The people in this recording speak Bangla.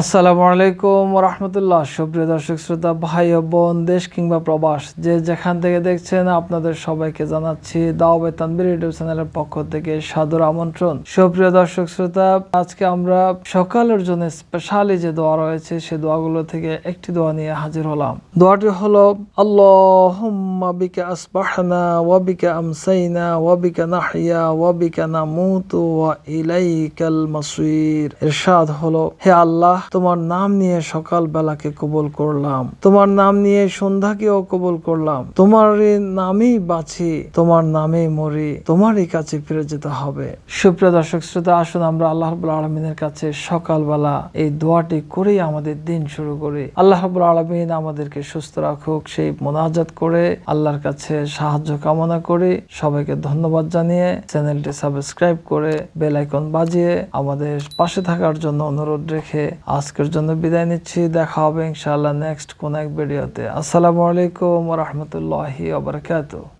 আসসালামু আলাইকুম রহমতুল্লাহ সুপ্রিয় দর্শক, শ্রোতা, ভাই ও বোন, দেশ কিংবা প্রবাস, যে যেখান থেকে দেখছেন আপনাদের সবাইকে জানাচ্ছি দাওয়াবে তানবির ইউটিউব চ্যানেলের পক্ষ থেকে সাদর আমন্ত্রণ। সুপ্রিয় দর্শক, শ্রোতা, আজকে আমরা সকালের জন্য স্পেশালি যে দোয়া রয়েছে, সে দোয়াগুলো থেকে একটি দোয়া নিয়ে হাজির হলাম। দোয়াটি হলো, আল্লাহুম্মা আসবাহনা ওয়া বিকা আমসাইনা ওয়া বিকা নাহইয়া ওয়া নামুতু ওয়া ইলাইকাল মাসির। ইরশাদ হলো, হে আল্লাহ তোমার নাম নিয়ে সকাল বেলাকে কবুল করলাম। তোমার নাম নিয়ে সন্ধ্যাকেও কবুল করলাম। তোমার নামেই বাঁচি, তোমার নামেই মরি, তোমারই কাছে ফিরে যেতে হবে। সুপ্রিয় দর্শক শ্রোতা, আসুন আমরা আল্লাহ আলমিনের কাছে সকালবেলা এই দোয়াটি করেই আমাদের দিন শুরু করি। আল্লাহ আলমিন আমাদেরকে সুস্থ রাখুক, সেই মোনাজাত করে আল্লাহর কাছে সাহায্য কামনা করি। সবাইকে ধন্যবাদ জানিয়ে চ্যানেলটি সাবস্ক্রাইব করে বেল আইকন বাজিয়ে আমাদের পাশে থাকার জন্য অনুরোধ রেখে আজকের জন্য বিদায় নিচ্ছি, দেখা হবে ইনশাআল্লাহ নেক্সট কোন এক ভিডিওতে আসসালামু আলাইকুম রহমতুল্লাহি আবরকাত